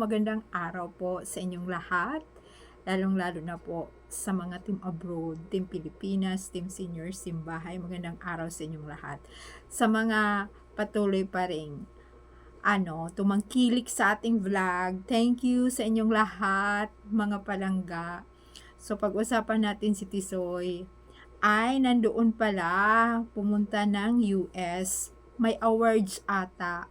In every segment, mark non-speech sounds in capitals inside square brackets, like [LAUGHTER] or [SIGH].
magandang araw po sa inyong lahat. Lalong-lalo na po sa mga team abroad, team Pilipinas, team seniors, team bahay. Magandang araw sa inyong lahat. Sa mga patuloy pa rin ano, tumangkilik sa ating vlog. Thank you sa inyong lahat, mga palangga. So, pag-usapan natin si Tisoy, ay nandoon pala, pumunta ng US. May awards ata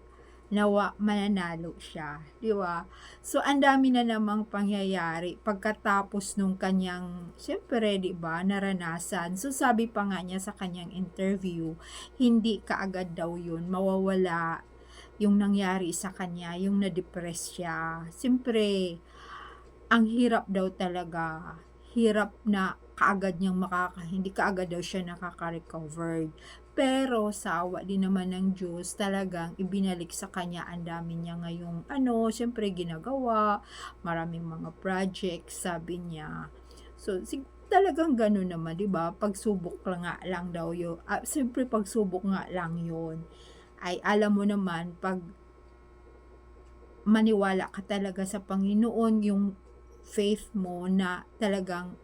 nawa mananalo siya, di ba? So ang dami na namang pangyayari pagkatapos nung kanyang syempre, di ba, naranasan. So sabi pa nga niya sa kanyang interview, hindi kaagad daw 'yun mawawala yung nangyari sa kanya, yung na-depress siya. Siyempre, ang hirap daw talaga. Hirap na kaagad niyang makaka, hindi kaagad daw siya nakaka-recover. Pero sa awa din naman ng Diyos, talagang ibinalik sa kanya ang dami niya ngayong ano, syempre ginagawa, maraming mga projects, sabi niya. So, talagang gano'n naman, di ba? Pagsubok lang nga lang daw yun. Uh, siyempre, pagsubok nga lang yun. Ay, alam mo naman, pag maniwala ka talaga sa Panginoon, yung faith mo na talagang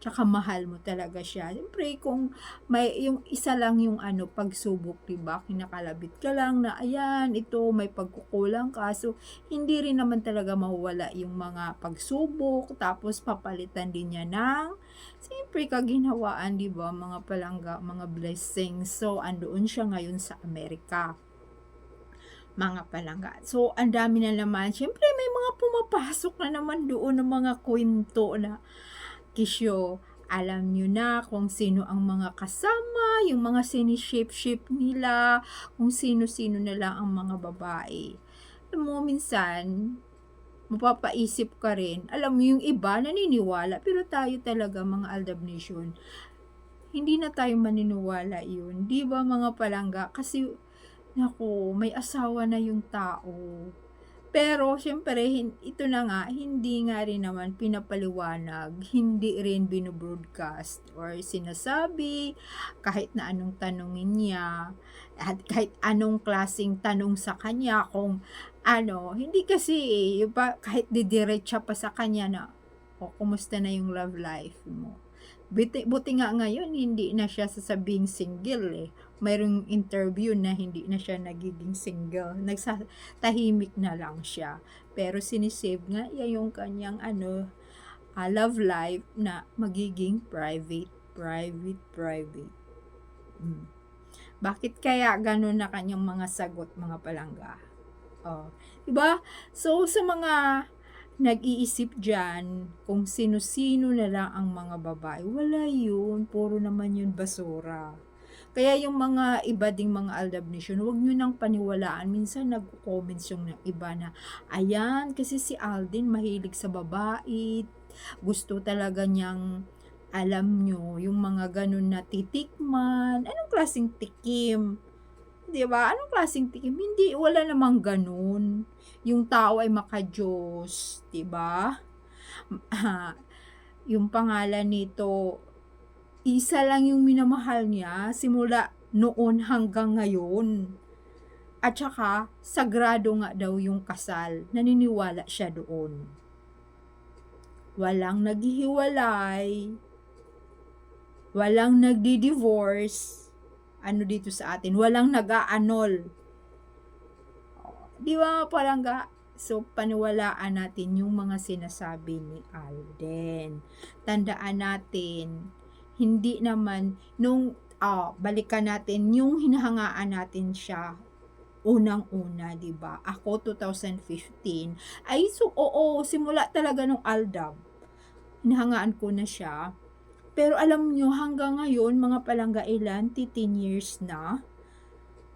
tsaka mahal mo talaga siya. Siyempre, kung may yung isa lang yung ano, pagsubok, diba? Kinakalabit ka lang na, ayan, ito, may pagkukulang ka. So, hindi rin naman talaga mawala yung mga pagsubok. Tapos, papalitan din niya ng, siyempre, kaginhawaan, diba? Mga palangga, mga blessings. So, andoon siya ngayon sa Amerika mga palangga. So, ang dami na naman. Siyempre, may mga pumapasok na naman doon ng mga kwento na Kisyo, alam nyo na kung sino ang mga kasama, yung mga sinishape-shape nila, kung sino-sino na lang ang mga babae. Alam mo, minsan, mapapaisip ka rin. Alam mo, yung iba naniniwala, pero tayo talaga, mga Aldab Nation, hindi na tayo maniniwala yun. Di ba mga palangga? Kasi, naku, may asawa na yung tao pero, syempre, ito na nga, hindi nga rin naman pinapaliwanag, hindi rin binobroadcast or sinasabi, kahit na anong tanongin niya, at kahit anong klasing tanong sa kanya, kung ano, hindi kasi, eh, kahit didiretsa pa sa kanya na, o, oh, kumusta na yung love life mo? Buti, buti nga ngayon, hindi na siya sasabing single eh mayroong interview na hindi na siya nagiging single. Nagsatahimik na lang siya. Pero sinisave nga niya yung kanyang ano, uh, love life na magiging private, private, private. Hmm. Bakit kaya ganun na kanyang mga sagot, mga palangga? Oh, 'di ba? So sa mga nag-iisip diyan kung sino-sino na lang ang mga babae, wala 'yun, puro naman 'yun basura. Kaya yung mga iba ding mga Aldab Nation, huwag nyo nang paniwalaan. Minsan nag-comments yung iba na, ayan, kasi si Alden mahilig sa babae, gusto talaga niyang alam nyo, yung mga ganun na titikman, anong klaseng tikim? 'di ba? Anong klaseng tikim? Hindi wala namang ganun. Yung tao ay maka-Diyos, 'di ba? [LAUGHS] yung pangalan nito isa lang yung minamahal niya simula noon hanggang ngayon. At saka, sagrado nga daw yung kasal. Naniniwala siya doon. Walang naghihiwalay. Walang nagdi-divorce. Ano dito sa atin? Walang nag-aanol. Di ba parang ga, So, paniwalaan natin yung mga sinasabi ni Alden. Tandaan natin, hindi naman nung uh, balikan natin yung hinahangaan natin siya unang-una, 'di ba? Ako 2015 ay so oo, simula talaga nung Aldab. Hinahangaan ko na siya. Pero alam nyo, hanggang ngayon, mga palangga ilan, 10 years na.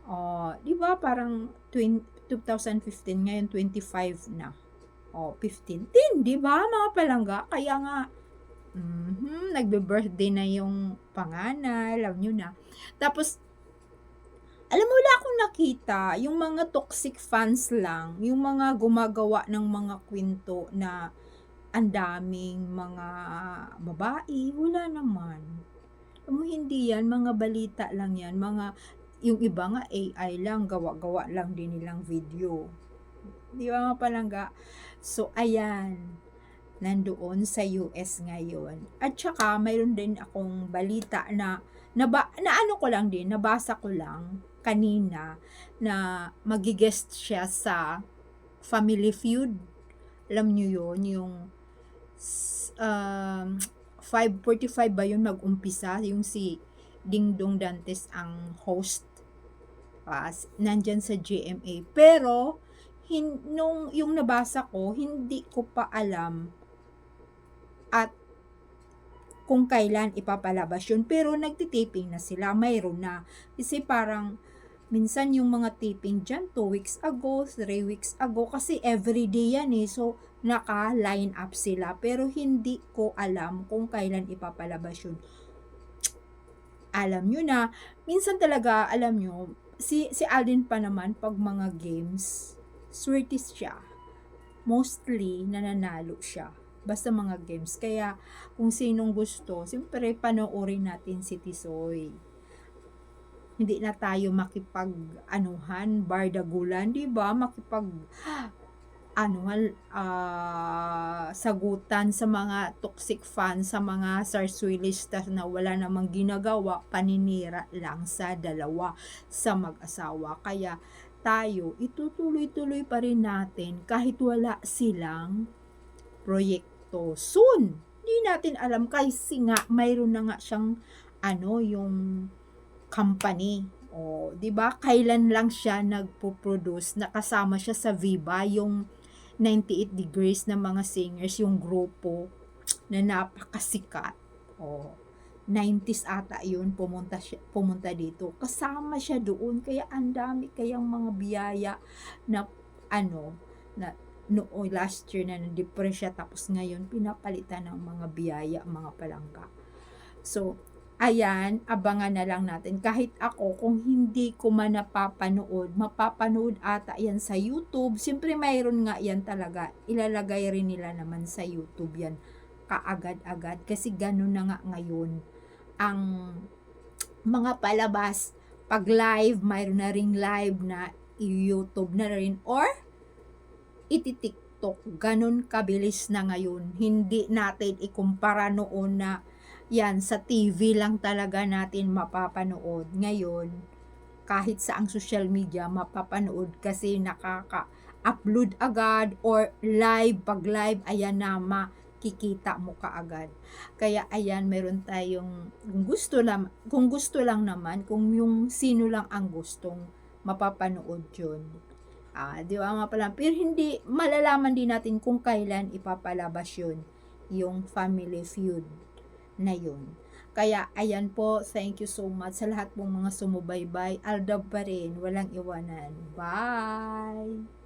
Uh, 'di ba parang 20, 2015 ngayon 25 na. Oh, 15. 10, 'di ba? Mga palangga. Kaya nga Mm-hmm. Nagbe-birthday na yung panganay, alam nyo na. Tapos, alam mo, wala akong nakita, yung mga toxic fans lang, yung mga gumagawa ng mga kwento na ang daming mga babae, wala naman. Alam mo, hindi yan, mga balita lang yan, mga, yung iba nga AI lang, gawa-gawa lang din nilang video. Di ba mga palangga? So, ayan. Nandoon sa US ngayon. At saka, mayroon din akong balita na, na, na ano ko lang din, nabasa ko lang kanina na magigest siya sa Family Feud. Alam nyo yun, yung um, 5.45 ba yun mag-umpisa? Yung si Ding Dong Dantes ang host. Uh, nandyan sa GMA. Pero, hin, nung yung nabasa ko, hindi ko pa alam at kung kailan ipapalabas yun. Pero nagtitaping na sila, mayroon na. Kasi parang, minsan yung mga taping dyan, 2 weeks ago, 3 weeks ago, kasi everyday yan eh. So, naka-line up sila. Pero hindi ko alam kung kailan ipapalabas yun. Alam nyo na, minsan talaga, alam nyo, si, si Alden pa naman, pag mga games, swertis siya. Mostly, nananalo siya. Basta mga games. Kaya, kung sinong gusto, siyempre, panoorin natin si Tisoy hindi na tayo makipag anuhan, bardagulan, 'di ba? Makipag [GASPS] anuhan ah, sagutan sa mga toxic fans, sa mga sarswilistas na wala namang ginagawa, paninira lang sa dalawa sa mag-asawa. Kaya tayo, itutuloy-tuloy pa rin natin kahit wala silang proyekto. Soon, hindi natin alam kasi nga mayroon na nga siyang ano yung company. O, 'di ba? Kailan lang siya nagpo-produce, nakasama siya sa Viva yung 98 Degrees na mga singers, yung grupo na napakasikat. O, 90s ata yun, pumunta, siya, pumunta dito. Kasama siya doon, kaya ang dami kayang mga biyaya na ano, na noong last year na na-depress siya tapos ngayon pinapalitan ng mga biyaya, mga palangga. So, ayan, abangan na lang natin. Kahit ako, kung hindi ko man napapanood, mapapanood ata yan sa YouTube. Siyempre, mayroon nga yan talaga. Ilalagay rin nila naman sa YouTube yan kaagad-agad. Kasi ganun na nga ngayon ang mga palabas. Pag live, mayroon na ring live na YouTube na rin. Or, iti-TikTok. Ganun kabilis na ngayon. Hindi natin ikumpara noon na yan, sa TV lang talaga natin mapapanood. Ngayon, kahit sa ang social media, mapapanood kasi nakaka-upload agad or live, pag live, ayan na, makikita mo kaagad. Kaya ayan, meron tayong, kung gusto lang, kung gusto lang naman, kung yung sino lang ang gustong mapapanood yun. Ah, di ba nga pala? Pero hindi, malalaman din natin kung kailan ipapalabas yun, yung Family Feud na yun. Kaya, ayan po, thank you so much sa lahat pong mga sumubaybay. Aldab pa rin, walang iwanan. Bye!